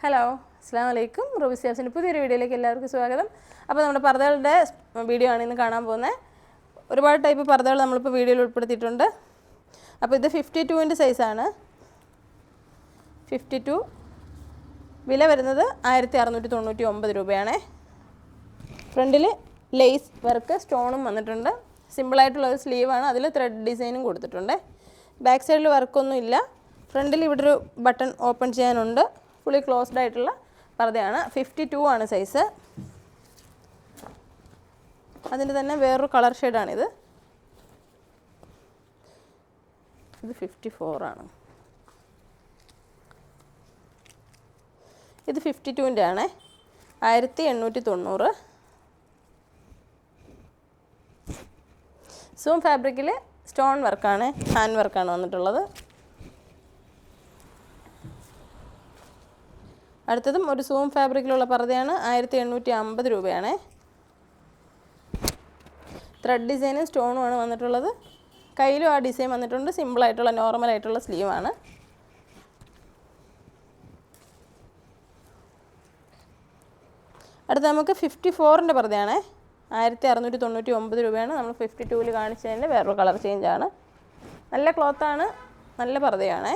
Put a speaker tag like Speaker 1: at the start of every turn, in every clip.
Speaker 1: Hello അസ്സാം വലൈക്കും Ruby സ്റ്റാഫ്സിന്റെ പുതിയൊരു വീഡിയോയിലേക്ക് എല്ലാവർക്കും സ്വാഗതം. അപ്പോൾ നമ്മുടെ പർദ്ദകളുടെ വീഡിയോ ആണ് ഇന്ന് കാണാൻ പോകുന്നത്. ഒരുപാട് ടൈപ്പ് പർദ്ദകൾ നമ്മളിപ്പോൾ വീഡിയോയിൽ ഉൾപ്പെടുത്തിയിട്ടുണ്ട്. അപ്പോൾ ഇത് ഫിഫ്റ്റി ടുവിന്റെ സൈസാണ് ഫിഫ്റ്റി ടു വില വരുന്നത് ആയിരത്തി അറുന്നൂറ്റി തൊണ്ണൂറ്റി ഒമ്പത് രൂപയാണേ ഫ്രണ്ടിൽ ലേസ് വർക്ക് സ്റ്റോണും വന്നിട്ടുണ്ട് സിമ്പിളായിട്ടുള്ള ഒരു സ്ലീവാണ് അതിൽ ത്രെഡ് ഡിസൈനും കൊടുത്തിട്ടുണ്ട്. ബാക്ക് സൈഡിൽ വർക്കൊന്നും ഇല്ല ഫ്രണ്ടിൽ ഇവിടെ ഒരു ബട്ടൺ ഓപ്പൺ ചെയ്യാനുണ്ട്. ഫുള്ളി ക്ലോസ്ഡ് ആയിട്ടുള്ള പർദ്ദയാണ്. ഫിഫ്റ്റി ടു ആണ് സൈസ് അതിന്റെ തന്നെ വേറൊരു കളർ ഷെയ്ഡാണിത് ഇത് ഫിഫ്റ്റി ഫോറാണ് ഇത് ഫിഫ്റ്റി ടുവിന്റെ ആണ്. ആയിരത്തി എണ്ണൂറ്റി തൊണ്ണൂറ് സൂം ഫാബ്രിക്കിൽ സ്റ്റോൺ വർക്കാണ് ഹാൻഡ് വർക്കാണ് വന്നിട്ടുള്ളത്. അടുത്തതും ഒരു സൂം ഫാബ്രിക്കിലുള്ള പർദ്ദയാണ് ആയിരത്തി എണ്ണൂറ്റി അമ്പത് രൂപയാണ് ത്രെഡ് ഡിസൈനും സ്റ്റോണും ആണ് വന്നിട്ടുള്ളത്. കയ്യിലും ആ ഡിസൈൻ വന്നിട്ടുണ്ട്. സിമ്പിളായിട്ടുള്ള നോർമലായിട്ടുള്ള സ്ലീവാണ് അടുത്ത നമുക്ക് ഫിഫ്റ്റി ഫോറിന്റെ പർദ്ദയാണേ. ആയിരത്തി അറുന്നൂറ്റി തൊണ്ണൂറ്റി ഒമ്പത് രൂപയാണ്. നമ്മൾ ഫിഫ്റ്റി ടൂവിൽ കാണിച്ചതിന്റെ വേറൊരു കളർ ചേഞ്ചാണ് നല്ല ക്ലോത്താണ് നല്ല പർദ്ദയാണേ.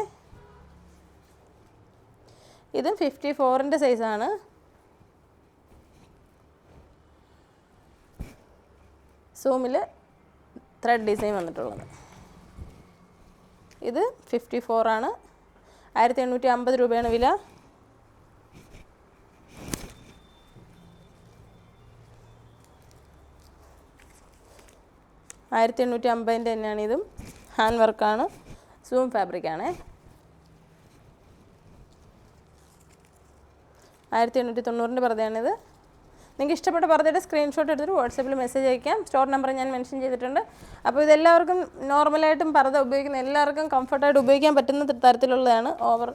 Speaker 1: ഇതും ഫിഫ്റ്റി ഫോറിന്റെ സൈസാണ് സൂമിൽ ത്രെഡ് ഡിസൈൻ വന്നിട്ടുള്ളത്. ഇത് ഫിഫ്റ്റി ഫോറാണ് ആയിരത്തി എണ്ണൂറ്റി അമ്പത് രൂപയാണ് വില. ആയിരത്തി എണ്ണൂറ്റി അമ്പതിന്റെ തന്നെയാണ് ഇതും. ഹാൻഡ് വർക്കാണ് സൂം ഫാബ്രിക്കാണ് ആയിരത്തി എണ്ണൂറ്റി തൊണ്ണൂറിന്റെ പർദ്ദയാണിത് നിങ്ങൾക്ക് ഇഷ്ടപ്പെട്ട പർദ്ദയുടെ സ്ക്രീൻഷോട്ട് എടുത്തിട്ട് വാട്സപ്പിൽ മെസ്സേജ് അയക്കാം. സ്റ്റോർ നമ്പർ ഞാൻ മെൻഷൻ ചെയ്തിട്ടുണ്ട്. അപ്പോൾ ഇതെല്ലാവർക്കും നോർമലായിട്ടും പർദ്ദ ഉപയോഗിക്കുന്ന എല്ലാവർക്കും കംഫർട്ടായിട്ട് ഉപയോഗിക്കാൻ പറ്റുന്ന തരത്തിലുള്ളതാണ്. ഓവർ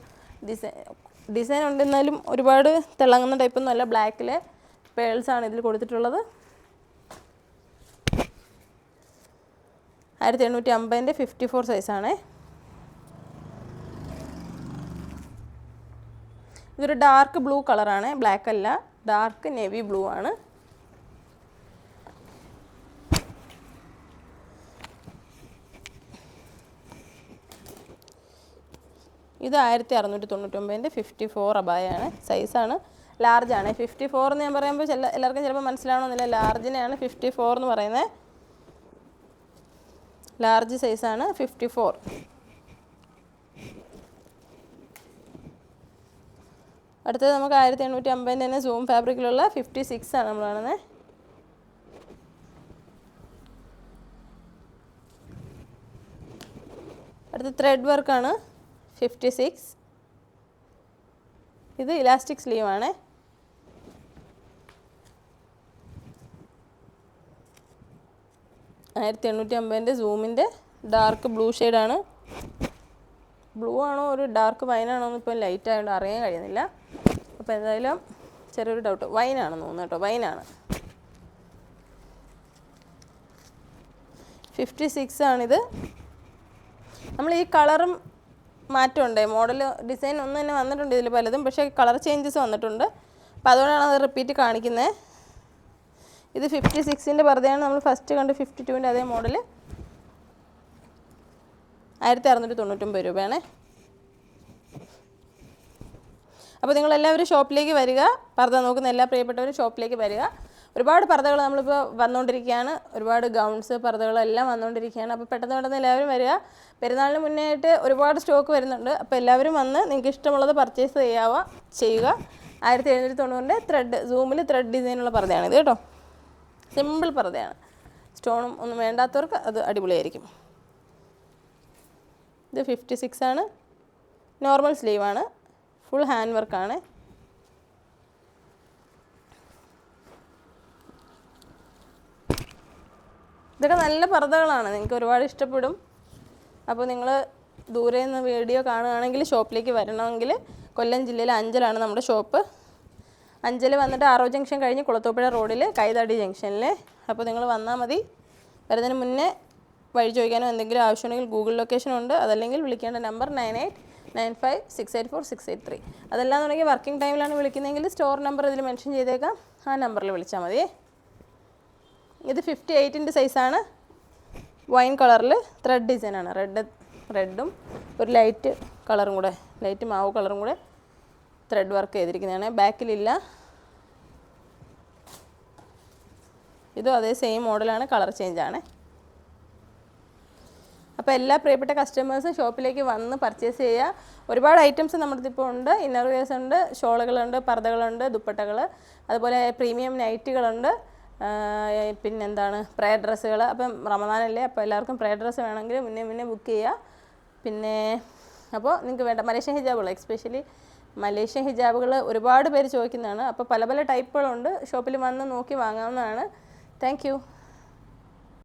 Speaker 1: ഡിസൈൻ ഡിസൈൻ ഉണ്ടെന്നാലും ഒരുപാട് തിളങ്ങുന്ന ടൈപ്പൊന്നും അല്ല. ബ്ലാക്കിലെ പേൾസാണ് ഇതിൽ കൊടുത്തിട്ടുള്ളത്. ആയിരത്തി എണ്ണൂറ്റി അമ്പതിന്റെ ഫിഫ്റ്റി ഫോർ സൈസാണേ ഇതൊരു ഡാർക്ക് ബ്ലൂ കളറാണ് ബ്ലാക്ക് അല്ല. ഡാർക്ക് നേവി ബ്ലൂ ആണ്. ഇത് ആയിരത്തി അറുന്നൂറ്റി തൊണ്ണൂറ്റൊമ്പതിന്റെ ഫിഫ്റ്റി ഫോർ അബായാണ് സൈസാണ് ലാർജാണ് ഫിഫ്റ്റി ഫോർ എന്ന് ഞാൻ പറയുമ്പോൾ ചില എല്ലാവർക്കും ചിലപ്പോൾ മനസ്സിലാവണമെന്നില്ല ലാർജിനെയാണ് ഫിഫ്റ്റി ഫോർ എന്ന് പറയുന്നത്. ലാർജ് സൈസാണ് ഫിഫ്റ്റി ഫോർ അടുത്തത് നമുക്ക് ആയിരത്തി എണ്ണൂറ്റി അമ്പതിന്റെ തന്നെ സൂം ഫാബ്രിക്കിലുള്ള ഫിഫ്റ്റി സിക്സ് ആണ് നമ്മൾ കാണുന്നത് അടുത്ത ത്രെഡ് വർക്കാണ് ഫിഫ്റ്റി സിക്സ് ഇത് ഇലാസ്റ്റിക് സ്ലീവ് ആണ്. ആയിരത്തി എണ്ണൂറ്റി അമ്പതിന്റെ സൂമിന്റെ ഡാർക്ക് ബ്ലൂ ഷെയ്ഡാണ് ബ്ലൂ ആണോ ഒരു ഡാർക്ക് വൈനാണോ എന്ന് ഇപ്പം ലൈറ്റ് ആയതുകൊണ്ട് അറിയാൻ കഴിയുന്നില്ല. അപ്പോൾ എന്തായാലും ചെറിയൊരു ഡൗട്ട് വൈനാണെന്ന് തോന്നുന്നു കേട്ടോ. വൈനാണ് ഫിഫ്റ്റി സിക്സ് ആണിത്. നമ്മൾ ഈ കളറും മാറ്റമുണ്ട്. മോഡൽ ഡിസൈൻ ഒന്നും തന്നെ വന്നിട്ടുണ്ട് ഇതിൽ പലതും. പക്ഷേ കളർ ചേഞ്ചസ് വന്നിട്ടുണ്ട്. അപ്പോൾ അതുകൊണ്ടാണ് അത് റിപ്പീറ്റ് കാണിക്കുന്നത് ഇത് ഫിഫ്റ്റി സിക്സിന്റെ പർദ്ദയാണ് നമ്മൾ ഫസ്റ്റ് കണ്ട് ഫിഫ്റ്റി ടുവിന്റെ അതേ മോഡൽ ആയിരത്തി അറുന്നൂറ്റി തൊണ്ണൂറ്റൊമ്പത് രൂപയാണേ. അപ്പോൾ നിങ്ങളെല്ലാവരും ഷോപ്പിലേക്ക് വരിക. പർദ്ദ നോക്കുന്ന എല്ലാ പ്രിയപ്പെട്ടവരും ഷോപ്പിലേക്ക് വരിക. ഒരുപാട് പർദ്ദകൾ നമ്മളിപ്പോൾ വന്നുകൊണ്ടിരിക്കുകയാണ്. ഒരുപാട് ഗൗൺസ് പർദ്ദകളെല്ലാം വന്നുകൊണ്ടിരിക്കുകയാണ്. അപ്പോൾ പെട്ടെന്ന് പെട്ടെന്ന് എല്ലാവരും വരിക. പെരുന്നാളിന് മുന്നേ ആയിട്ട് ഒരുപാട് സ്റ്റോക്ക് വരുന്നുണ്ട്. അപ്പോൾ എല്ലാവരും വന്ന് നിങ്ങൾക്ക് ഇഷ്ടമുള്ളത് പർച്ചേസ് ചെയ്യാവുക ചെയ്യുക. ആയിരത്തി എഴുന്നൂറ്റി തൊണ്ണൂറിന്റെ ത്രെഡ് സൂമിൽ ത്രെഡ് ഡിസൈനുള്ള പർദ്ദയാണ് ഇത് കേട്ടോ. സിമ്പിൾ പർദ്ദയാണ്. സ്റ്റോണും ഒന്നും വേണ്ടാത്തവർക്ക് അത് അടിപൊളിയായിരിക്കും. ഇത് ഫിഫ്റ്റി സിക്സ് ആണ് നോർമൽ സ്ലീവാണ് ഫുൾ ഹാൻഡ് വർക്കാണ് ഇതൊക്കെ നല്ല പർദ്ദകളാണ് നിങ്ങൾക്ക് ഒരുപാട് ഇഷ്ടപ്പെടും. അപ്പോൾ നിങ്ങൾ ദൂരെ നിന്ന് വീഡിയോ കാണുകയാണെങ്കിൽ ഷോപ്പിലേക്ക് വരണമെങ്കിൽ കൊല്ലം ജില്ലയിലെ അഞ്ചലാണ് നമ്മുടെ ഷോപ്പ്. അഞ്ചൽ വന്നിട്ട് ആറോ ജംഗ്ഷൻ കഴിഞ്ഞ് കുളത്തൂപ്പുഴ റോഡിൽ കൈതാടി ജംഗ്ഷനിൽ. അപ്പോൾ നിങ്ങൾ വന്നാൽ മതി. വരുന്നതിന് മുന്നേ വഴി ചോദിക്കാനോ എന്തെങ്കിലും ആവശ്യമുണ്ടെങ്കിൽ ഗൂഗിൾ ലൊക്കേഷൻ ഉണ്ട്. അതല്ലെങ്കിൽ വിളിക്കേണ്ട number nine eight nine five six eight four six eight three. അതെല്ലാം തുടങ്ങി വർക്കിംഗ് ടൈമിലാണ് വിളിക്കുന്നതെങ്കിൽ സ്റ്റോർ നമ്പർ ഇതിൽ മെൻഷൻ ചെയ്തേക്കാം. ആ നമ്പറിൽ വിളിച്ചാൽ മതി. ഇത് ഫിഫ്റ്റി എയ്റ്റിന്റെ സൈസാണ്. വൈൻ കളറിൽ ത്രെഡ് ഡിസൈനാണ് റെഡ് റെഡും ഒരു ലൈറ്റ് കളറും കൂടെ ലൈറ്റ് മാവ് കളറും കൂടെ ത്രെഡ് വർക്ക് ചെയ്തിരിക്കുന്നതാണ്. ബാക്കിലില്ല. ഇതും അതേ സെയിം മോഡലാണ് കളർ ചേഞ്ച് ആണ്. അപ്പോൾ എല്ലാ പ്രിയപ്പെട്ട കസ്റ്റമേഴ്സും ഷോപ്പിലേക്ക് വന്ന് പർച്ചേസ് ചെയ്യുക ഒരുപാട് ഐറ്റംസ് നമ്മുടെ ഇപ്പോൾ ഉണ്ട് ഇന്നർ വെയർസ് ഉണ്ട് ഷോളുകളുണ്ട് പർദ്ദകളുണ്ട് ദുപ്പട്ടകൾ അതുപോലെ പ്രീമിയം നൈറ്റുകളുണ്ട് പിന്നെന്താണ്? പ്രയർ ഡ്രസ്സുകൾ അപ്പം റമദാനല്ലേ അപ്പോൾ എല്ലാവർക്കും പ്രയർ ഡ്രസ്സ് വേണമെങ്കിൽ മുന്നേ മുന്നേ ബുക്ക് ചെയ്യുക പിന്നെ അപ്പോൾ നിങ്ങൾക്ക് വേണ്ട. മലേഷ്യൻ ഹിജാബുകൾ എക്സ്പെഷ്യലി മലേഷ്യൻ ഹിജാബുകൾ ഒരുപാട് പേര് ചോദിക്കുന്നതാണ്. അപ്പോൾ പല പല ടൈപ്പുകളുണ്ട് ഷോപ്പിൽ വന്ന് നോക്കി വാങ്ങാവുന്നതാണ്. താങ്ക്